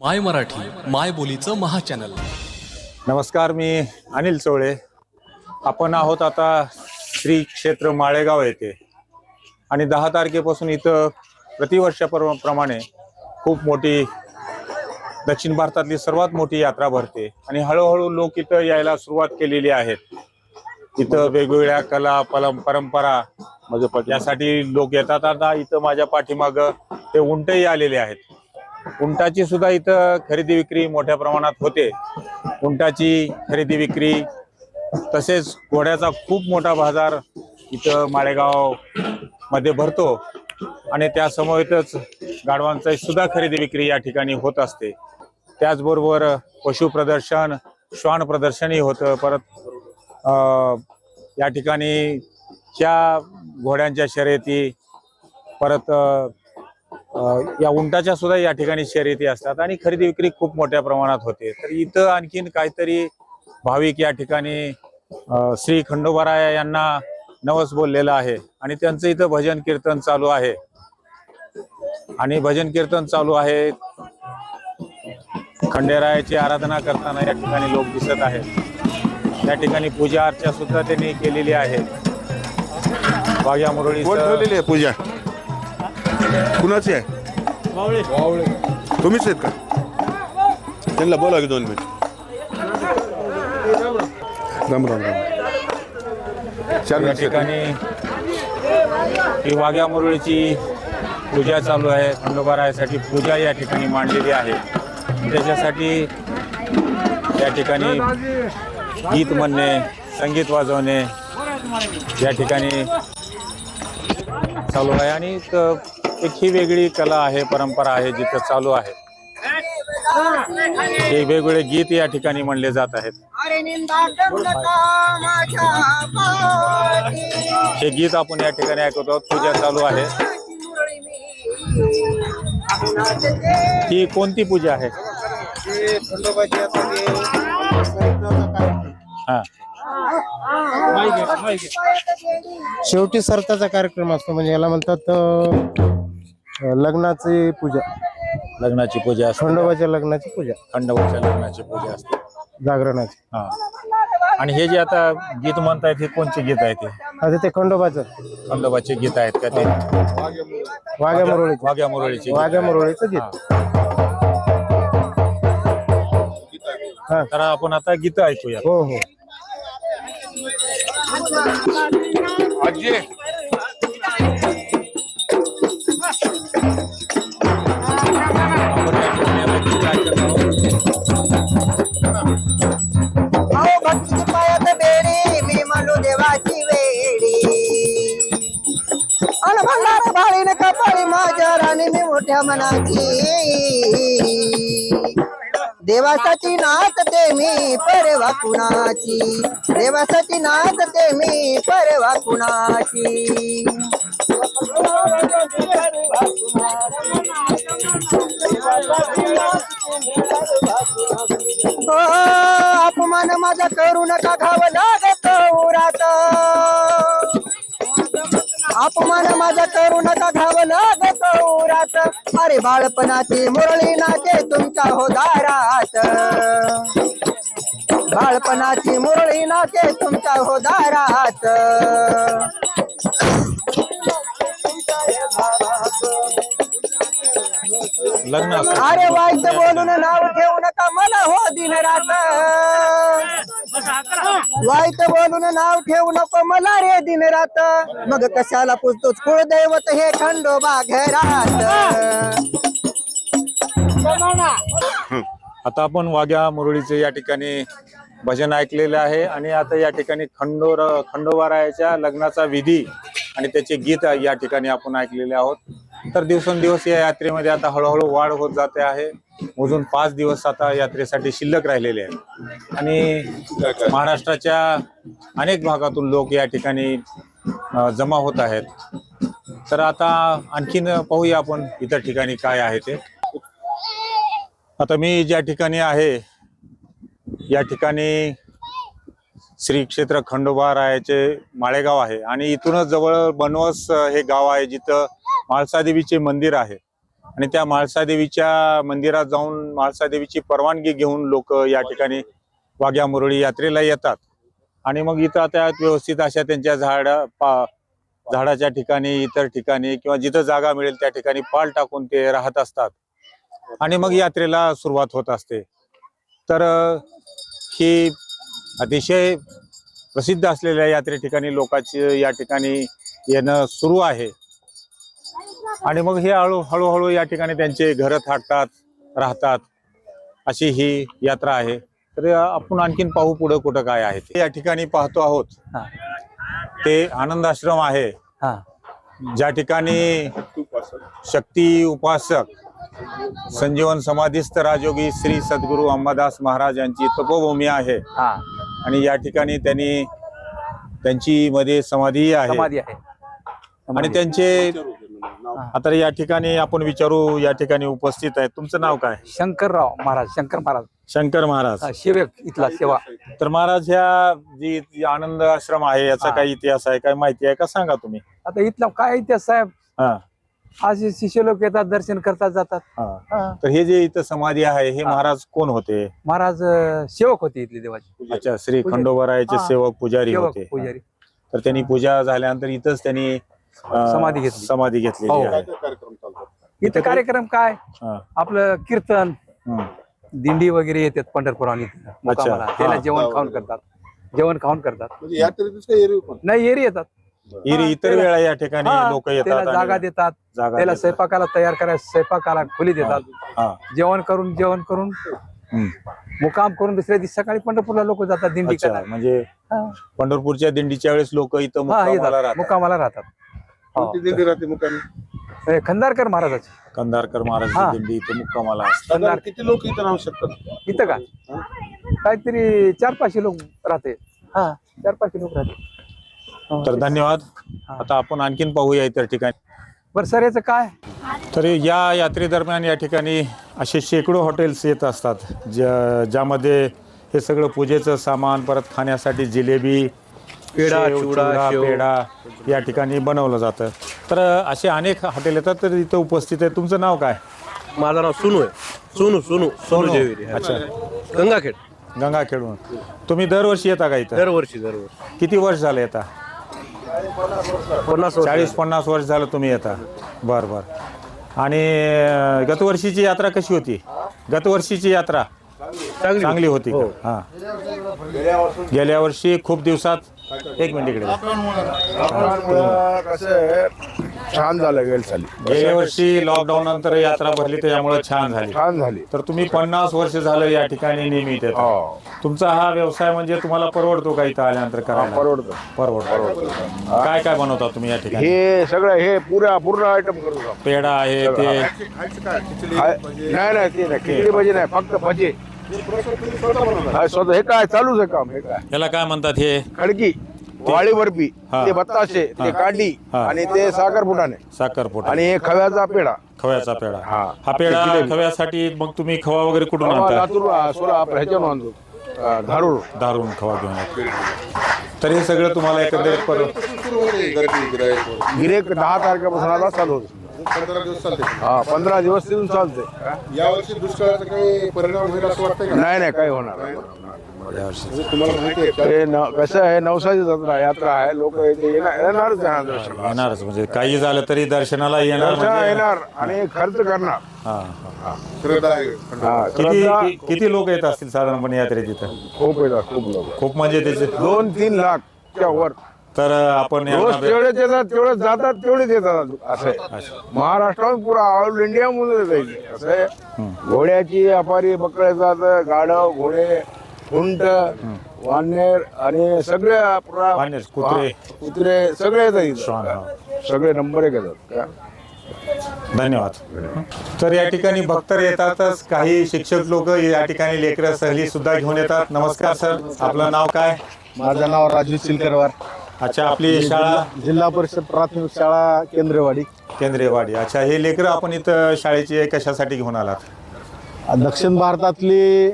माय मराठी माय बोलीचं महाचॅनल. नमस्कार मी अनिल चोळे. आपण आहोत आता श्री क्षेत्र माळेगाव येथे. आणि दहा तारखेपासून इथं प्रतिवर्षाप्रमाणे खूप मोठी दक्षिण भारतातली सर्वात मोठी यात्रा भरते. आणि हळूहळू लोक इथं यायला सुरुवात केलेली आहेत. इथं वेगवेगळ्या कला परं परंपरा यासाठी लोक येतात. आता इथं माझ्या पाठीमाग ते उंटही आलेले आहेत. उंटाची सुद्धा इथं खरेदी विक्री मोठ्या प्रमाणात होते. उंटाची खरेदी विक्री तसेच घोड्याचा खूप मोठा बाजार इथं माळेगावमध्ये भरतो आणि त्यासमवेतच गाढवांचा सुद्धा खरेदी विक्री या ठिकाणी होत असते. त्याचबरोबर पशु प्रदर्शन श्वान प्रदर्शनही होतं. परत या ठिकाणी च्या घोड्यांच्या शर्यती परत या उंटाच्या सुद्धा या ठिकाणी शर्यती असतात आणि खरेदी विक्री खूप मोठ्या प्रमाणात होते. तर इथं आणखीन काहीतरी भाविक या ठिकाणी श्री खंडोबाराया यांना नवस बोललेलं आहे आणि त्यांचं इथं भजन कीर्तन चालू आहे. आणि भजन कीर्तन चालू आहे. खंडेरायाची आराधना करताना या ठिकाणी लोक दिसत आहेत. त्या ठिकाणी पूजा अर्चा सुद्धा त्यांनी केलेली आहे. बाग्या मुरळी पूजा? कुणाची आहे? तुम्हीच आहेत का? त्यांना बोला की दोन मिनिट. राम राम राम. या चालेल ठिकाणी ही वाघ्या मुरळीची पूजा चालू आहे. खंडोबारायासाठी पूजा या ठिकाणी मांडलेली आहे. त्याच्यासाठी या ठिकाणी गीत म्हणणे संगीत वाजवणे या ठिकाणी चालू आहे. आणि त- एक ही वेगळी कला आहे परंपरा आहे जिथं चालू आहे. हे वेगवेगळे गीत या ठिकाणी म्हणले जात आहेत. हे गीत आपण या ठिकाणी ऐकत आहोत. पूजा चालू आहे. ही कोणती पूजा आहे? हा. शेवटी सरताचा कार्यक्रम असतो. म्हणजे याला म्हणतात लग्नाची पूजा. लग्नाची पूजा असते. खंडोबाच्या लग्नाची पूजा. खंडोबाच्या लग्नाची पूजा असते. जागरणाची. हा. आणि हे जे आता गीत म्हणतायत हे कोणचे गीत आहे ते आता ते खंडोबाचं. खंडोबाचे गीत आहेत का ते? वाघ्या मुरळीचं. वाघ्या मुरळीचे गीत वाघ्या आहेत. मुरळीचं गीत. हा. तर आपण आता गीत ऐकूया. हो हो. मनाची देवासाठी नाचते मी परवा कुणाची? देवासाठी नाचते मी परवा कुणाची? हो, अपमान माझा करू नका घाव लागत उरात. अपमान माझा करू नका घाव लागत उरात अरे बाळपणाची मुरळी नाचे तुमच्या हो दारात. बाळपणाची मुरळी नाचे तुमच्या हो दारात. अरे वाईट बोलून नाव ठेवू नका मला हो दिन रात वाईट बोलून नाव ठेवू नको मला रे दिन रात. मग कशाला पुजतोच कुळदैवत हे खंडोबा घरात? आता आपण वाघ्या मुरळीचे या ठिकाणी भजन ऐकलेले आहे आणि आता या ठिकाणी खंडोर खंडोबारायाच्या लग्नाचा विधी आणि त्याचे गीत या ठिकाणी आपण ऐकलेले आहोत. तर दिवसेंदिवस या यात्रेमध्ये आता हळूहळू वाढ होत जाते आहे. अजून पाच दिवस आता यात्रेसाठी शिल्लक राहिलेले आहेत आणि महाराष्ट्राच्या अनेक भागातून लोक या ठिकाणी जमा होत आहेत. तर आता आणखीन पाहूया आपण इतर ठिकाणी काय आहे ते. आता मी ज्या ठिकाणी आहे या ठिकाणी श्री क्षेत्र खंडोबा रायाचे माळेगाव आहे. आणि इथूनच जवळ बनवस हे गाव आहे जिथं म्हाळसादेवीचे मंदिर आहे. आणि त्या म्हाळसादेवीच्या मंदिरात जाऊन म्हाळसादेवीची परवानगी घेऊन लोक या ठिकाणी वाघ्या मुरळी यात्रेला येतात. आणि मग इथं त्या व्यवस्थित अशा त्यांच्या झाड पा झाडाच्या ठिकाणी इतर ठिकाणी किंवा जिथं जागा मिळेल त्या ठिकाणी पाल टाकून ते राहत असतात. आणि मग यात्रेला सुरुवात होत असते. तर ही अतिशय प्रसिद्ध असलेल्या यात्रे ठिकाणी लोकांची या ठिकाणी येणं सुरू आहे. आणि मग हे हळू हळूहळू या ठिकाणी त्यांचे घर थाटतात राहतात. अशी ही यात्रा आहे. तर आपण आणखीन पाहू पुढे कुठं काय आहे ते. या ठिकाणी पाहतो आहोत. ते आनंद आश्रम आहे. हा. ज्या ठिकाणी शक्ती उपासक संजीवन समाधीस्थ राजयोगी श्री सद्गुरू अंबादास महाराज यांची तपोभूमी आहे. आणि या ठिकाणी त्यांनी त्यांची मध्ये समाधी आहे. आणि त्यांचे आता या ठिकाणी आपण विचारू या ठिकाणी उपस्थित आहे तुमचं नाव काय? शंकरराव महाराज शंकर महाराज. शंकर महाराज. हा, सेवक इथला सेवा. तर महाराज ह्या जी जी आनंद आश्रम आहे याचा हा. काही इतिहास आहे काय माहिती आहे का? सांगा तुम्ही. आता इथला काय इतिहास साहेब? हा. आज हे शिष्य लोक येतात दर्शन करतात जातात. हा. हा. तर हे जे इथं समाधी आहे हे हा. महाराज कोण होते? महाराज अं, सेवक होते इथले देवाचे. अच्छा श्री पुजारी. खंडोबारायाचे हा. सेवक पुजारी सेवक होते. पुजारी. तर त्यांनी पूजा झाल्यानंतर इथंच त्यांनी अं, समाधी घेतली. समाधी घेतलेली हो. आहे. इथे कार्यक्रम काय? हा. आपलं कीर्तन हम्म. दिंडी वगैरे येतात मुकामाला हा. त्याला जेवण खाऊन करतात. जेवण खाऊन करतात. म्हणजे एरवी पण? नाही एरी येतात. इरी हा, इतर त्याला- वेळा या ठिकाणी हा, लोक त्याला येतात जागा आणि देतात. जागा त्याला देतात. स्वयंपाकाला तयार करायला स्वयंपाकाला खोली देतात. हा. जेवण करून जेवण करून हम्म. मुकाम करून दुसऱ्या दिवशी सकाळी पंढरपूरला लोक जातात दिंडी अच्छा करायला. म्हणजे हा. पंढरपूरच्या दिंडीच्या वेळेस लोक इथं हा मुक्कामाला येतात राहतात. मुकामाला राहतात. कोणती दिंडी राहते मुकामी हे खंदारकर महाराजाचे. कंधारकर महाराज हा. दिंडी इथं मुक्कामाला साधारण किती लोक इथं राहू शकतात? इथं का? काहीतरी चार पाचशे लोक राहते. हा. चार पाचशे लोक राहते. हो. तर धन्यवाद. आता आपण आणखीन पाहूया इतर ठिकाणी. बरं सर याचं काय? तर या यात्रेदरम्यान या ठिकाणी असे शेकडो हॉटेल्स येत असतात ज्या ज्यामध्ये हे सगळं पूजेचं सामान परत खाण्यासाठी जिलेबी पेढा, शेव, चिवडा, शेव. पेढा या ठिकाणी बनवलं जातं. तर असे अनेक हॉटेल येतात तर इथं उपस्थित आहे तुमचं नाव काय? माझं नाव सोनू आहे. सोनू सोनू सोनू. जेविरी अच्छा. गंगाखेड. गंगाखेडून तुम्ही दरवर्षी येता का इथं? दरवर्षी दरवर्षी. किती वर्ष झालं येता? पन्नास वर्ष. चाळीस पन्नास वर्ष झालं तुम्ही येता. बर बर. आणि अं, गतवर्षीची यात्रा कशी होती? गतवर्षीची यात्रा चांगली चांगली होती हो. हा. गेल्या वर्षी खूप दिवसात एक मिनिट इकडे कसं आहे छान झालं गेल साली गेल्या वर्षी लॉकडाऊन नंतर यात्रा भरली त्याच्यामुळे छान झाली. छान झाली. तर तुम्ही पन्नास वर्ष झालं या ठिकाणी नियमित येता. हो. तुमचा हा व्यवसाय म्हणजे तुम्हाला परवडतो का इथं आल्यानंतर करायला? परवडतं. परवडतो. काय काय बनवता तुम्ही या ठिकाणी? हे सगळं हे पुऱ्या पूर्ण आयटम करू पेढा आहे ते. नाही नाही ते नाही. खिचडी भजी नाही. फक्त भजी. स्वतः हे काय? चालूच आहे काम. हे काय याला काय म्हणतात हे? खडकी वाळी बर्फी हा. ते बत्ताशे ते कांडी हा. आणि ते साखर फुटाणे. साखरपोट आणि हे खव्याचा पेढा. खव्याचा पेढा. हा. हा पेढा. खव्यासाठी मग तुम्ही खवा वगैरे कुठून आणता? लातूर आ, सोला आपलं ह्याच्यावर आणतो. आ, धारूर दारून खवा घेऊन येतो तर हे सगळं तुम्हाला एकंदरीत पर गिरेक दहा तारखेपासून आता चालू होतं. पंधरा दिवस चालते. हा पंधरा दिवस तिथून चालते यावर्षी दुष्काळाचा काही परिणाम होईल असं वाटतंय का? नाही नाही काही होणार नाही. म्हणजे तुम्हाला माहिती आहे का? हे न- कसं आहे नवसाची जत्रा यात्रा आहे लोक येणारच दर्शनाला. येणारच म्हणजे काही झालं तरी दर्शनाला येणार दर्शनाला म्हणजे येणार आणि खर्च करणार. हा, हा. श्रद्धा आहे. हा, किती श्रद्धा कि- किती लोक येत असतील साधारणपणे यात्रेत तिथं खूप येतात खूप लोक. खूप म्हणजे त्याचे दोन तीन लाखच्या वर. तर आपण रोज यांना- तेवढेच येतात तेवढे जातात तेवढेच येतात असं आहे. महाराष्ट्रात पुरा ऑल इंडिया मध्ये जाईल असं आहे. घोड्याची व्यापारी बकळे येतात गाढव घोडे उंट वानेर आणि सगळे पुरा वानेर, कुत्रे. हा, कुत्रे सगळे येतात श्वान, इथं. सगळे नंबर एक येतात. का? धन्यवाद. तर या ठिकाणी भक्त येतातच. काही शिक्षक लोक या ठिकाणी लेकरं सहली सुद्धा घेऊन येतात. नमस्कार सर. आपलं नाव काय? माझं नाव राजू सिलकरवार अच्छा आपली शाळा? जिल्हा परिषद प्राथमिक शाळा केंद्रवाडी. केंद्रीय वाडी अच्छा हे लेकरं आपण इथं शाळेची कशासाठी घेऊन आलात? दक्षिण भारतातली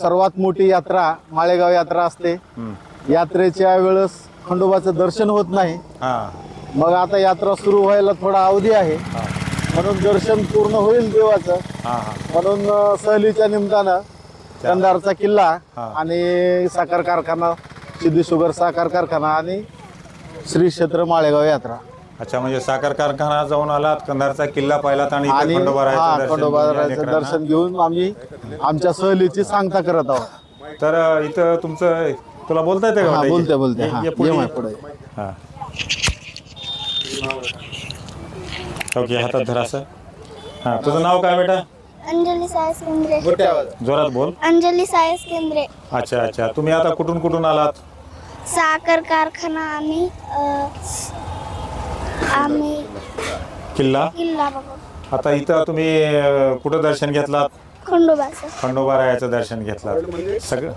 सर्वात मोठी यात्रा माळेगाव यात्रा असते. यात्रेच्या वेळेस खंडोबाचं दर्शन होत नाही. हा. मग आता यात्रा सुरू व्हायला थोडा अवधी आहे. म्हणून दर्शन पूर्ण होईल देवाचं. हा हा. म्हणून अ, सहलीच्या निमित्तानं कंधारचा किल्ला हा. आणि साखर कारखाना सिद्धी शुगर साखर कारखाना आणि श्री क्षेत्र माळेगाव यात्रा. अच्छा म्हणजे साखर कारखाना जाऊन आलात कंधारचा किल्ला पाहिलात आणि इथं आणि खंडोबारायाचं दर्शन घेऊन या दर्शन घेऊन आम्ही आमच्या सहलीची सांगता करत आहोत. तर अ, इथं तुमचं तुला बोलता येतं का हा? बोलते बोलते ये- हा ये पुढे. ये ये. माय पुढे. हा. ओके हातात धरा सर. हा तुझं नाव काय बेटा? अंजली सायस केंद्रे. जोरात बोल. अंजली सायस केंद्रे. अच्छा अच्छा. तुम्ही आता कुठून कुठून आलात? साखर कारखाना आणि आम्ही किल्ला? किल्ला बघू. आता इथं तुम्ही अ, कुठं दर्शन घेतलात? खंडोबाचं. खंडोबारायाचं दर्शन घेतलं सगळं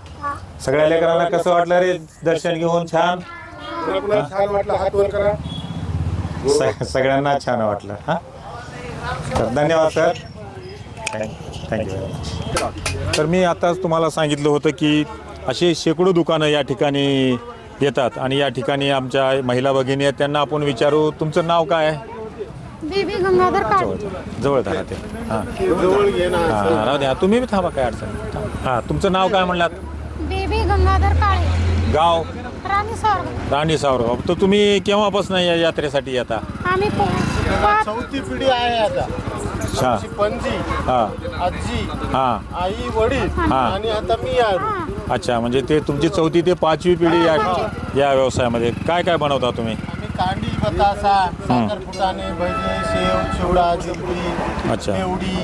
सगळ्या लेकरांना कसं वाटलं रे दर्शन घेऊन? छान? पुन्हा छान वाटलं? हात वर करा. स- सगळ्यांना छान वाटलं हां? तर धन्यवाद सर. थँक्यू तर मी आताच तुम्हाला सांगितलं होतं की असे शेकडो दुकानं या ठिकाणी येतात आणि या ठिकाणी आमच्या महिला भगिनी आहेत त्यांना आपण विचारू तुमचं नाव काय आहे? बेबी गंगाधर जवळ जवळ धरा ते. हां. हां राहू द्या. तुम्ही बी थांबा काय अडचण नाही. हां तुमचं नाव काय म्हणलात? बेबी गंगाधर काळे. गाव? राणी सर राणी सावरगाव तर तुम्ही केव्हापासून या यात्रेसाठी येता? आम्ही चौथी पिढी आहे आता. अच्छा पणजी हां. आजी हां. आई वडील हां. आणि आता मी आहे अच्छा म्हणजे ते तुमची चौथी ते पाचवी पिढी या या व्यवसायामध्ये. काय काय बनवता तुम्ही? आम्ही कांडी बतासा साखर फुटाणे भजे शेव चिवडा जिलबी अच्छा. एवढी.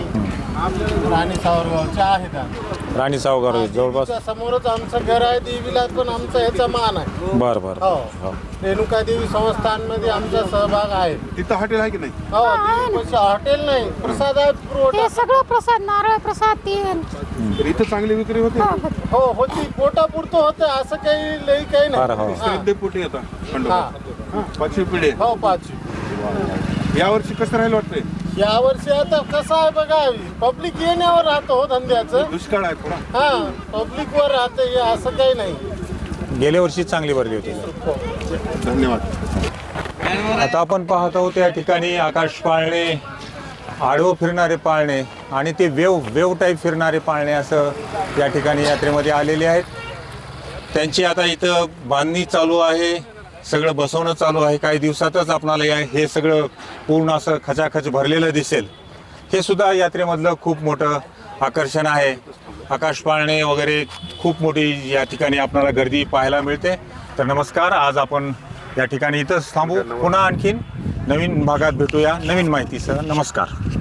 राणी सावरगावच्या आहेत आम्ही. राणी सावगाव जवळपास. समोरच आमचं घर आहे देवीला पण आमचा ह्याचा मान आहे. बरं बरं. हो. हो. रेणुका देवी संस्थानमध्ये आमचा सहभाग आहे. तिथं हॉटेल आहे की नाही? हो देवीपाशी हॉटेल नाही प्रसाद आहे पुरवठा. सगळं प्रसाद नारळ प्रसाद तेल तर इथं चांगली विक्री होते? हो होती. पोटापुरतं होतं असं काही लई काही बरं, हो. नाही हा. पोटी हा. हा, पाचवी पिढी. हो पाचवी. यावर्षी कसं राहिलं वाटतंय? या वर्षी आता कसं आहे बघा पब्लिक येण्यावर राहतं हो धंद्याचं. दुष्काळ आहे थोडा हा पब्लिक वर राहतं हे असं काही नाही. गेल्या वर्षी चांगली भरली होती. धन्यवाद. आता आपण पाहत आहोत या ठिकाणी आकाश पाळणे आडवं फिरणारे पाळणे आणि ते वेव वेव टाईप फिरणारे पाळणे असं या ठिकाणी यात्रेमध्ये आलेले आहेत. त्यांची आता इथं बांधणी चालू आहे. सगळं बसवणं चालू आहे. काही दिवसातच आपणाला या हे सगळं पूर्ण असं खचाखच भरलेलं दिसेल. हे सुद्धा यात्रेमधलं खूप मोठं आकर्षण आहे. आकाश पाळणे वगैरे खूप मोठी या ठिकाणी आपल्याला गर्दी पाहायला मिळते. तर नमस्कार आज आपण या ठिकाणी इथंच थांबू. पुन्हा आणखीन नवीन भागात भेटूया. नवीन माहितीसह. नमस्कार.